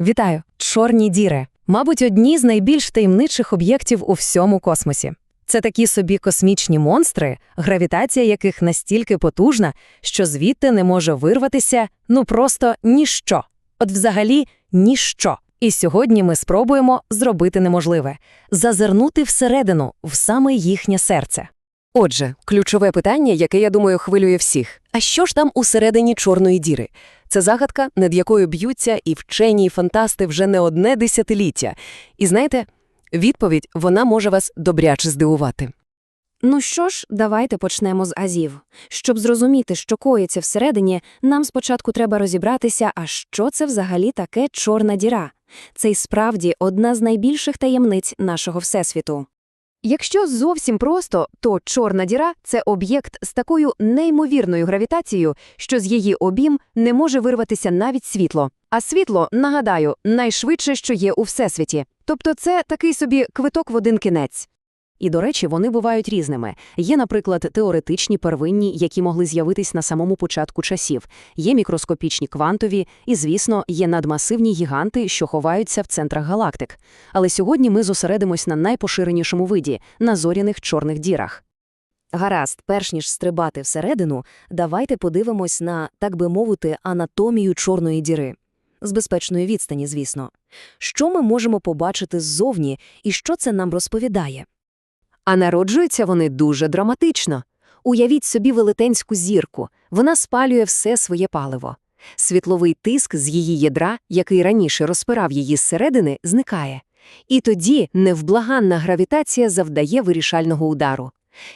Вітаю! Чорні діри. Мабуть, одні з найбільш таємничих об'єктів у всьому космосі. Це такі собі космічні монстри, гравітація яких настільки потужна, що звідти не може вирватися ну просто ніщо. От взагалі ніщо. І сьогодні ми спробуємо зробити неможливе зазирнути всередину, в саме їхнє серце. Отже, ключове питання, яке, я думаю, хвилює всіх. А що ж там усередині чорної діри? Це загадка, над якою б'ються і вчені, і фантасти вже не одне десятиліття. І знаєте, відповідь вона може вас добряче здивувати. Ну що ж, давайте почнемо з азів. Щоб зрозуміти, що коїться всередині, нам спочатку треба розібратися, а що це взагалі таке чорна діра. Це й справді одна з найбільших таємниць нашого всесвіту. Якщо зовсім просто, то чорна діра це об'єкт з такою неймовірною гравітацією, що з її обім не може вирватися навіть світло. А світло, нагадаю, найшвидше, що є у всесвіті. Тобто це такий собі квиток в один кінець. І, до речі, вони бувають різними. Є, наприклад, теоретичні первинні, які могли з'явитись на самому початку часів. Є мікроскопічні квантові, і, звісно, є надмасивні гіганти, що ховаються в центрах галактик. Але сьогодні ми зосередимось на найпоширенішому виді на зоряних чорних дірах. Гаразд, перш ніж стрибати всередину, давайте подивимось на, так би мовити, анатомію чорної діри. З безпечної відстані, звісно. Що ми можемо побачити ззовні і що це нам розповідає? А народжуються вони дуже драматично. Уявіть собі велетенську зірку. Вона спалює все своє паливо. Світловий тиск з її ядра, який раніше розпирав її зсередини, зникає. І тоді невблаганна гравітація завдає вирішального удару.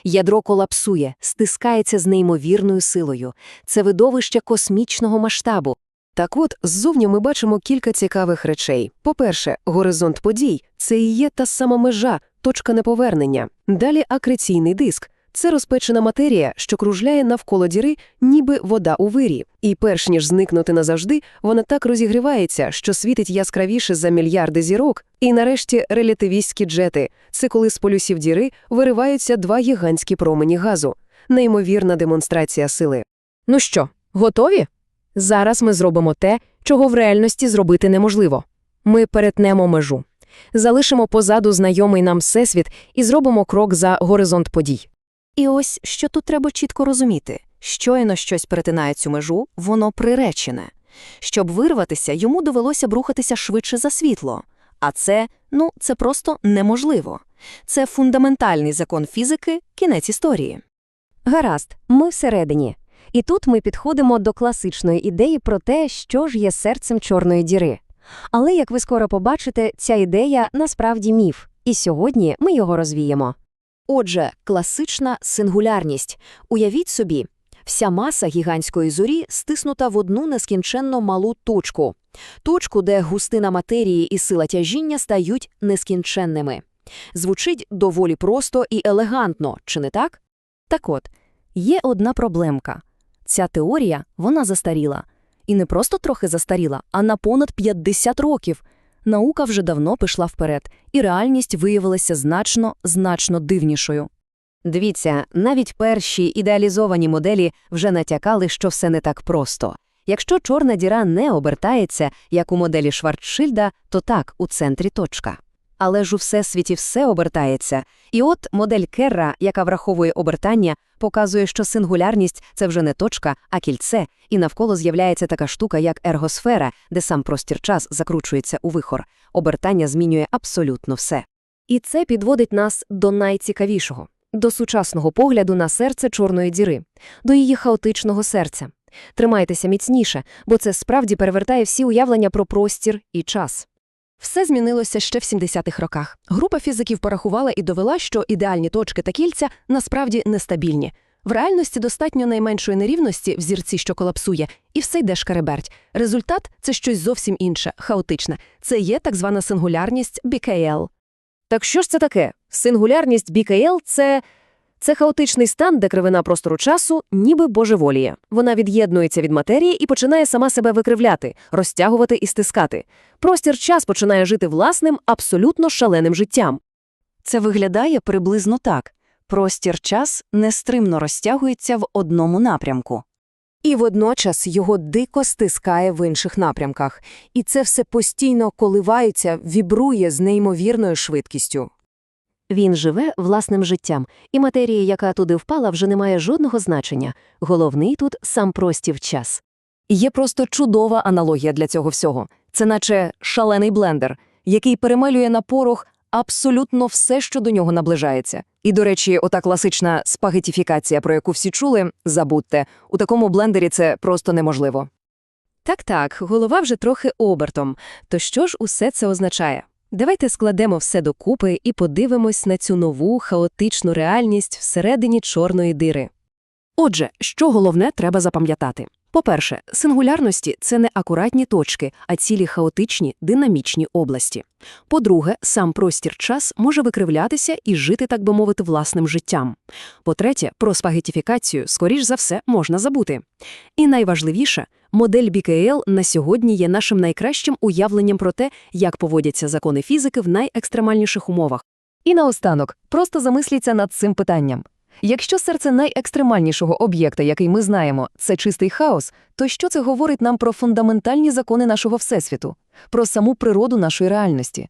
Ядро колапсує, стискається з неймовірною силою. Це видовище космічного масштабу. Так от, ззовні ми бачимо кілька цікавих речей. По-перше, горизонт подій – це і є та сама межа, точка неповернення. Далі акреційний диск – це розпечена матерія, що кружляє навколо діри, ніби вода у вирі. І перш ніж зникнути назавжди, вона так розігрівається, що світить яскравіше за мільярди зірок. І нарешті релятивістські джети – це коли з полюсів діри вириваються два гігантські промені газу. Неймовірна демонстрація сили. Ну що, готові? Зараз ми зробимо те, чого в реальності зробити неможливо. Ми перетнемо межу. Залишимо позаду знайомий нам всесвіт і зробимо крок за горизонт подій. І ось що тут треба чітко розуміти. Щойно щось перетинає цю межу, воно приречене. Щоб вирватися, йому довелося б рухатися швидше за світло. А це, ну, це просто неможливо. Це фундаментальний закон фізики, кінець історії. Гаразд, ми всередині. І тут ми підходимо до класичної ідеї про те, що ж є серцем чорної діри. Але, як ви скоро побачите, ця ідея насправді міф, і сьогодні ми його розвіємо. Отже, класична сингулярність. Уявіть собі, вся маса гігантської зорі стиснута в одну нескінченно малу точку. Точку, де густина матерії і сила тяжіння стають нескінченними. Звучить доволі просто і елегантно, чи не так? Так от, є одна проблемка. Ця теорія, вона застаріла. І не просто трохи застаріла, а на понад 50 років. Наука вже давно пішла вперед, і реальність виявилася значно, значно дивнішою. Дивіться, навіть перші ідеалізовані моделі вже натякали, що все не так просто. Якщо чорна діра не обертається, як у моделі Шварцшильда, то так, у центрі точка. Але ж у всесвіті все обертається. І от модель Керра, яка враховує обертання, показує, що сингулярність – це вже не точка, а кільце, і навколо з'являється така штука, як ергосфера, де сам простір-час закручується у вихор. Обертання змінює абсолютно все. І це підводить нас до найцікавішого – до сучасного погляду на серце чорної діри, до її хаотичного серця. Тримайтеся міцніше, бо це справді перевертає всі уявлення про простір і час. Все змінилося ще в 70-х роках. Група фізиків порахувала і довела, що ідеальні точки та кільця насправді нестабільні. В реальності достатньо найменшої нерівності в зірці, що колапсує, і все йде шкереберть. Результат це щось зовсім інше, хаотичне. Це є так звана сингулярність BKL. Так що ж це таке? Сингулярність BKL – це... Це хаотичний стан, де кривина простору часу ніби божеволіє. Вона від'єднується від матерії і починає сама себе викривляти, розтягувати і стискати. Простір-час починає жити власним, абсолютно шаленим життям. Це виглядає приблизно так. Простір-час нестримно розтягується в одному напрямку. І водночас його дико стискає в інших напрямках. І це все постійно коливається, вібрує з неймовірною швидкістю. Він живе власним життям, і матерія, яка туди впала, вже не має жодного значення. Головний тут сам простів час. Є просто чудова аналогія для цього всього. Це наче шалений блендер, який перемелює на порох абсолютно все, що до нього наближається. І, до речі, ота класична спагетіфікація, про яку всі чули, забудьте, у такому блендері це просто неможливо. Так-так, голова вже трохи обертом. То що ж усе це означає? Давайте складемо все докупи і подивимось на цю нову хаотичну реальність всередині чорної дири. Отже, що головне треба запам'ятати? По-перше, сингулярності – це не акуратні точки, а цілі хаотичні, динамічні області. По-друге, сам простір-час може викривлятися і жити, так би мовити, власним життям. По-третє, про спагетіфікацію, скоріш за все, можна забути. І найважливіше, модель BKL на сьогодні є нашим найкращим уявленням про те, як поводяться закони фізики в найекстремальніших умовах. І наостанок, просто замисліться над цим питанням. Якщо серце найекстремальнішого об'єкта, який ми знаємо, це чистий хаос, то що це говорить нам про фундаментальні закони нашого Всесвіту, про саму природу нашої реальності?